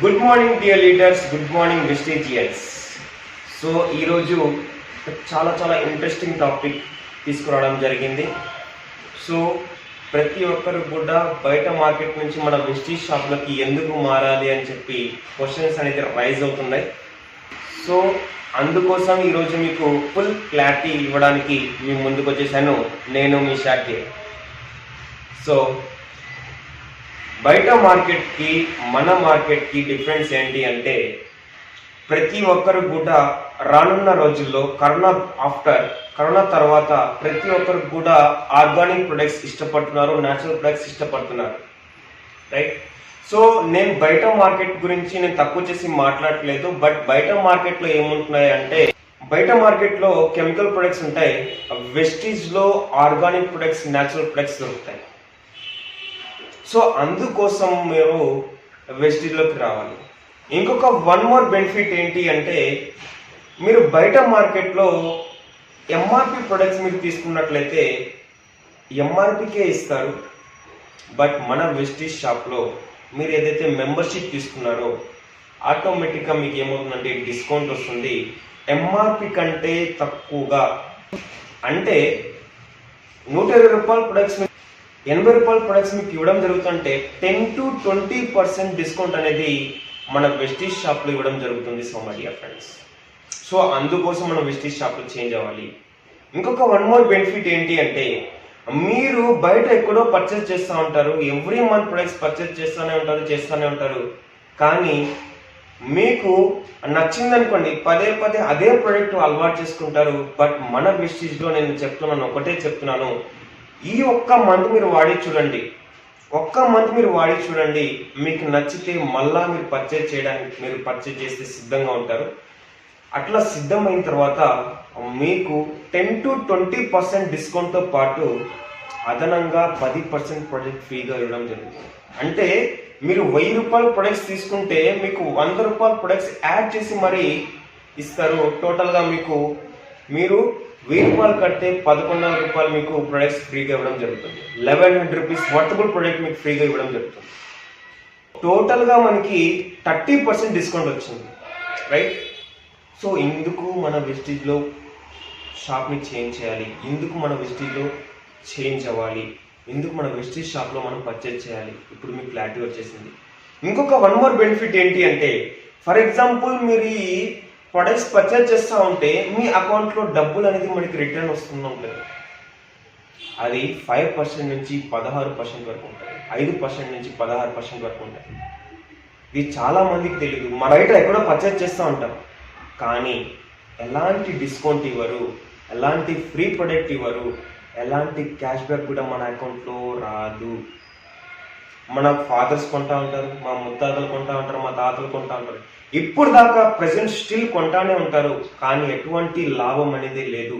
Good morning dear leaders good morning Vestigians so ఈరోజు చాలా చాలా ఇంట్రెస్టింగ్ టాపిక్ తీసుకురావడం జరిగింది. సో ప్రతి ఒక్కరు కూడా బయట మార్కెట్ నుంచి మన వెస్టీజ్ షాప్లకి ఎందుకు మారాలి అని చెప్పి క్వశ్చన్స్ అనేది రైజ్ అవుతున్నాయి. సో అందుకోసం ఈరోజు మీకు ఫుల్ క్లారిటీ ఇవ్వడానికి మీ ముందుకు వచ్చేసాను. నేను మీ షాకే. సో బయట మార్కెట్కి మన మార్కెట్కి డిఫరెన్స్ ఏంటి అంటే ప్రతి ఒక్కరు కూడా రానున్న రోజుల్లో కరోనా ఆఫ్టర్ కరోనా తర్వాత ప్రతి ఒక్కరు కూడా ఆర్గానిక్ ప్రొడక్ట్స్ ఇష్టపడుతున్నారు న్యాచురల్ ప్రొడక్ట్స్ ఇష్టపడుతున్నారు. రైట్ సో నేను బయట మార్కెట్ గురించి నేను తక్కువ చేసి మాట్లాడట్లేదు బట్ బయట మార్కెట్లో ఏముంటున్నాయి అంటే బయట మార్కెట్లో కెమికల్ ప్రొడక్ట్స్ ఉంటాయి వెస్టీజ్లో ఆర్గానిక్ ప్రొడక్ట్స్ న్యాచురల్ ప్రొడక్ట్స్ దొరుకుతాయి. సో అందుకోసం మీరు వెస్టీజ్లోకి రావాలి. ఇంకొక వన్ మోర్ బెనిఫిట్ ఏంటి అంటే మీరు బయట మార్కెట్లో ఎంఆర్పి ప్రొడక్ట్స్ మీరు తీసుకున్నట్లయితే ఎంఆర్పికే ఇస్తారు. బట్ మన వెస్టీజ్ షాప్లో మీరు ఏదైతే మెంబర్షిప్ తీసుకున్నారో ఆటోమేటిక్గా మీకు ఏమవుతుందంటే డిస్కౌంట్ వస్తుంది. ఎంఆర్పి కంటే తక్కువగా. అంటే నూట ఇరవై రూపాయల ప్రొడక్ట్స్ ఎనభై రూపాయల ప్రొడక్ట్స్ మీకు ఇవ్వడం జరుగుతుంటే ten to twenty percent discount అనేది మన వెస్టీజ్ షాప్లో ఇవ్వడం జరుగుతుంది so my dear friends so అందుకోసం మనం వెస్టీజ్ షాప్లో చేంజ్ అవ్వాలి. ఇంకొక వన్ మోర్ బెనిఫిట్ ఏంటి అంటే మీరు బయట ఎక్కడో పర్చేస్ చేస్తూ ఉంటారు ఎవ్రీ మంత్ ప్రొడక్ట్స్ పర్చేస్ చేస్తూనే ఉంటారు చేస్తూనే ఉంటారు. కానీ మీకు నచ్చింది అనుకోండి పదే పదే అదే ప్రోడక్ట్ అలవాటు చేసుకుంటారు బట్ మన వెస్టీజ్లో నేను చెప్తున్నాను ఒకటే చెప్తున్నాను. ఈ ఒక్క మంత్ మీరు వాడి చూడండి. ఒక్క మంత్ మీరు వాడి చూడండి. మీకు నచ్చితే మళ్ళా మీరు పర్చేజ్ చేయడానికి మీరు పర్చేజ్ చేస్తే సిద్ధంగా ఉంటారు. అట్లా సిద్ధమైన తర్వాత మీకు టెన్ టు ట్వంటీ పర్సెంట్ డిస్కౌంట్తో పాటు అదనంగా పది పర్సెంట్ ప్రొడక్ట్ ఫ్రీగా ఇవ్వడం జరుగుతుంది. అంటే మీరు వెయ్యి రూపాయల ప్రొడక్ట్స్ తీసుకుంటే మీకు వంద రూపాయల ప్రొడక్ట్స్ యాడ్ చేసి మరీ ఇస్తారు. టోటల్గా మీకు మీరు వెయ్యి రూపాయలు కడితే పదకొండు వందల రూపాయలు మీకు ప్రొడక్ట్స్ ఫ్రీగా ఇవ్వడం జరుగుతుంది. Eleven hundred rupees worthable product మీకు ఫ్రీగా ఇవ్వడం జరుగుతుంది. టోటల్గా మనకి థర్టీ పర్సెంట్ డిస్కౌంట్ వచ్చింది. రైట్ సో ఇందుకు మన వెస్టీజ్లో షాప్ని చేంజ్ చేయాలి. ఇందుకు మన వెస్టీజ్లో చేంజ్ అవ్వాలి. ఎందుకు మన వెస్టీజ్ షాప్లో మనం పర్చేజ్ చేయాలి. ఇప్పుడు మీకు క్లారిటీ వచ్చేసింది. ఇంకొక వన్ మోర్ బెనిఫిట్ ఏంటి అంటే ఫర్ ఎగ్జాంపుల్ మీరు ప్రొడక్ట్స్ పర్చేజ్ చేస్తూ ఉంటే మీ అకౌంట్లో డబ్బులు అనేది మనకి రిటర్న్ వస్తుంది ఉంటుంది అది ఫైవ్ పర్సెంట్ నుంచి పదహారు పర్సెంట్ వరకు ఉంటుంది ఐదు పర్సెంట్ నుంచి పదహారు పర్సెంట్ వరకు ఉంటుంది ఇది చాలా మందికి తెలియదు మన బయట ఎక్కడో పర్చేజ్ చేస్తూ ఉంటాం కానీ ఎలాంటి డిస్కౌంట్ ఇవ్వరు ఎలాంటి ఫ్రీ ప్రొడక్ట్ ఇవ్వరు ఎలాంటి క్యాష్ బ్యాక్ కూడా మన అకౌంట్లో రాదు. మన ఫాదర్స్ కొంటా ఉంటారు మా ముత్తాతలు కొంటా ఉంటారు మా తాతలు కొంటా ఉంటారు. ఇప్పుడు దాకా ప్రజెంట్ స్టిల్ కొంటానే ఉంటారు కానీ ఎటువంటి లాభం అనేది లేదు.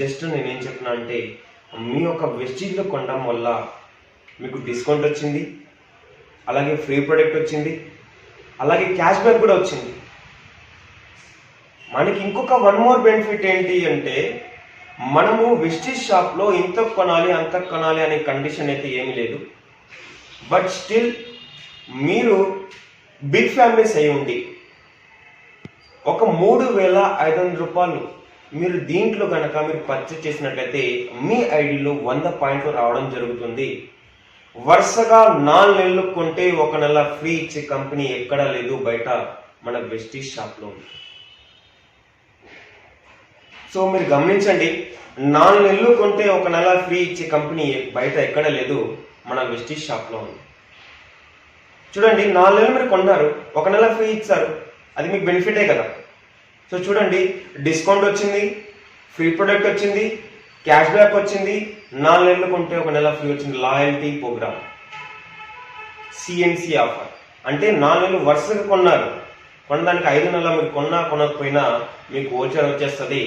జస్ట్ నేనేం చెప్తున్నా అంటే మీ యొక్క వెస్టీజ్లో కొనడం వల్ల మీకు డిస్కౌంట్ వచ్చింది అలాగే ఫ్రీ ప్రొడక్ట్ వచ్చింది అలాగే క్యాష్ బ్యాక్ కూడా వచ్చింది. మనకి ఇంకొక వన్ మోర్ బెనిఫిట్ ఏంటి అంటే మనము వెస్టీజ్ షాప్లో ఇంత కొనాలి అంత కొనాలి అనే కండిషన్ అయితే ఏమీ లేదు. బట్ స్టిల్ మీరు బిగ్ ఫ్యామిలీస్ అయి ఉండి ఒక మూడు వేల ఐదు వందల రూపాయలు మీరు దీంట్లో కనుక మీరు పర్చేజ్ చేసినట్లయితే మీ ఐడిలో వంద పాయింట్లు రావడం జరుగుతుంది. వరుసగా నాలుగు నెలలు కొంటే ఒక నెల ఫ్రీ ఇచ్చే కంపెనీ ఎక్కడా లేదు బయట మన వెస్టీజ్ షాప్లో ఉంది. సో మీరు గమనించండి నాలుగు నెలలు కొంటే ఒక నెల ఫ్రీ ఇచ్చే కంపెనీ బయట ఎక్కడ లేదు. మన వెస్టీజ్ షాప్లో ఉంది. చూడండి నాలుగు నెలలు మీరు కొన్నారు ఒక నెల ఫ్రీ ఇచ్చారు అది మీకు బెనిఫిటే కదా. సో చూడండి డిస్కౌంట్ వచ్చింది ఫ్రీ ప్రొడక్ట్ వచ్చింది క్యాష్ బ్యాక్ వచ్చింది నాలుగు నెలలు కొంటే ఒక నెల ఫ్రీ వచ్చింది లాయల్టీ ప్రోగ్రామ్. CNC offer. అంటే నాలుగు నెలలు వరుసగా కొన్నారు. కొనడానికి ఐదు నెలలు మీరు కొన్నా కొనకపోయినా మీకు ఓచర్ వచ్చేస్తుంది.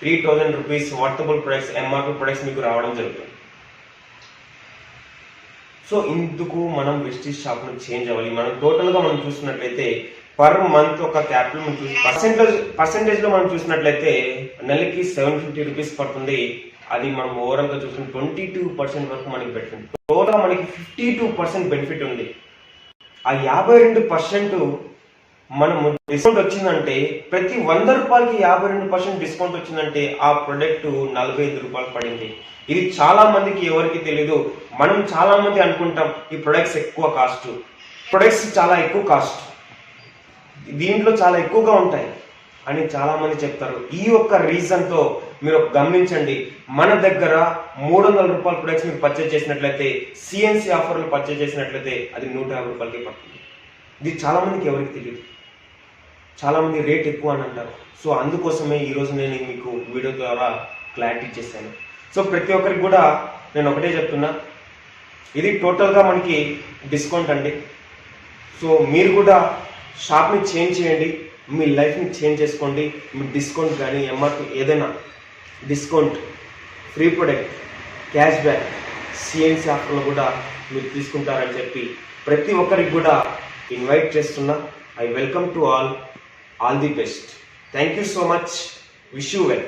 Three thousand rupees worthable products MRP products మీకు రావడం జరుగుతుంది. సో ఇందుకు మనం వెస్టీజ్ షాప్ను చేంజ్ అవ్వాలి. మనం టోటల్గా మనం చూసినట్లయితే పర్ మంత్ ఒక క్యాపిటల్ మనం చూసి పర్సెంటేజ్ పర్సెంటేజ్లో మనం చూసినట్లయితే నెలకి సెవెన్ ఫిఫ్టీ రూపీస్ పడుతుంది. అది మనం ఓవరాల్గా చూసుకుంటే ట్వంటీ టూ పర్సెంట్ వరకు మనకి బెనిఫిట్ టోటల్ మనకి ఫిఫ్టీ టూ పర్సెంట్ బెనిఫిట్ ఉంది. ఆ యాభై రెండు పర్సెంట్ మనము డిస్కౌంట్ వచ్చిందంటే ప్రతి వంద రూపాయలకి యాభై రెండు పర్సెంట్ డిస్కౌంట్ వచ్చిందంటే ఆ ప్రొడక్ట్ నలభై ఐదు రూపాయలు పడింది. ఇది చాలా మందికి ఎవరికి తెలీదు. మనం చాలామంది అనుకుంటాం ఈ ప్రొడక్ట్స్ ఎక్కువ కాస్ట్ ప్రొడక్ట్స్ చాలా ఎక్కువ కాస్ట్ దీంట్లో చాలా ఎక్కువగా ఉంటాయి అని చాలామంది చెప్తారు. ఈ ఒక్క రీజన్తో మీరు గమనించండి మన దగ్గర మూడు వందల రూపాయల ప్రొడక్ట్స్ మీరు పర్చేజ్ చేసినట్లయితే సిఎన్సి ఆఫర్లు పర్చేజ్ చేసినట్లయితే అది నూట యాభై రూపాయలకి పడుతుంది. ఇది చాలామందికి ఎవరికి తెలియదు చాలామంది రేట్ ఎక్కువ అని అంటారు. సో అందుకోసమే ఈరోజు నేను మీకు వీడియో ద్వారా క్లారిటీ చేశాను సో ప్రతి ఒక్కరికి కూడా నేను ఒకటే చెప్తున్నా ఇది టోటల్గా మనకి డిస్కౌంట్ అండి. సో మీరు కూడా షాప్ని చేంజ్ చేయండి మీ లైఫ్ని చేంజ్ చేసుకోండి మీ డిస్కౌంట్ కానీ ఎంఆర్పి ఏదైనా discount free product cash back CNC ఆఫర్లు కూడా మీరు తీసుకుంటారని చెప్పి ప్రతి ఒక్కరికి కూడా ఇన్వైట్ చేస్తున్నా. I welcome to all all the best. Thank you so much. Wish you well.